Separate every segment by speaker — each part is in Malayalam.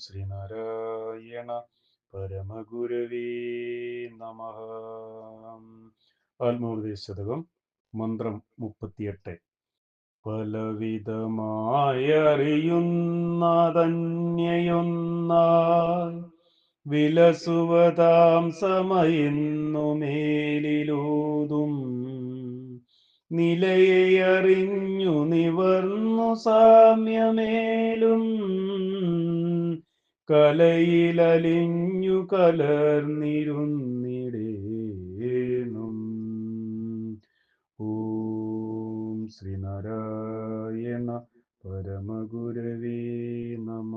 Speaker 1: ശ്രീനാരായണ പരമഗുരുവേ നമ. ആത്മോപദേശതകം മന്ത്രം മുപ്പത്തിയെട്ട്. പലവിധമായറിയുന്നതന്യയൊന്നായി വിലസുവതാം സമയുന്നു മേലിലൂതും നിലയെ അറിഞ്ഞു നിവർന്നു സാമ്യമേലും കലയിലലിഞ്ഞു കലർന്നിരുന്നിടേണം. ഓം ശ്രീനാരായണ പരമഗുരവേ നമ.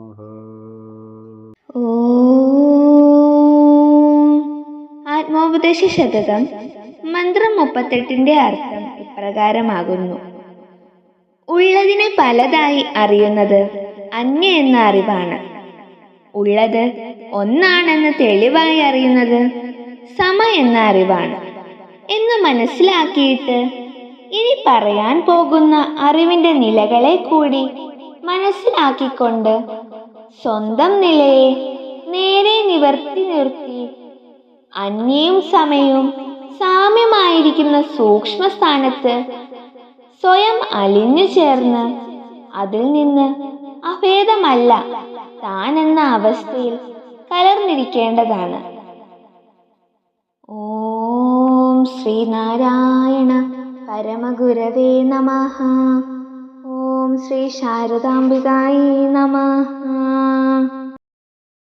Speaker 2: ആത്മോപദേശ ശതകം മന്ത്രം മുപ്പത്തെട്ടിന്റെ അർത്ഥം ഇപ്രകാരമാകുന്നു. ഉള്ളതിനെ പലതായി അറിയുന്നത് അന്യ എന്ന അറിവാണ്. ഉള്ളത് ഒന്നാണെന്ന് തെളിവായി അറിയുന്നത് സമ എന്ന അറിവാണ്. എന്ന് മനസ്സിലാക്കിയിട്ട് ഇനി പറയാൻ പോകുന്ന അറിവിന്റെ നിലകളെ കൂടി മനസ്സിലാക്കിക്കൊണ്ട് സ്വന്തം നിലയെ നേരെ നിവർത്തി നിർത്തി അന്യയും സമയവും സാമ്യമായിരിക്കുന്ന സൂക്ഷ്മ സ്ഥാനത്ത് സ്വയം അലിഞ്ഞു ചേർന്ന് അതിൽ നിന്ന് അഭേദമല്ല. താൻ എന്ന അവസ്ഥയിൽ കലർന്നിരിക്കേണ്ടതാണ്. ഓം ശ്രീനാരായണ പരമഗുരവേ നമ. ഓം ശ്രീ ശാരദാംബികായി നമഃ.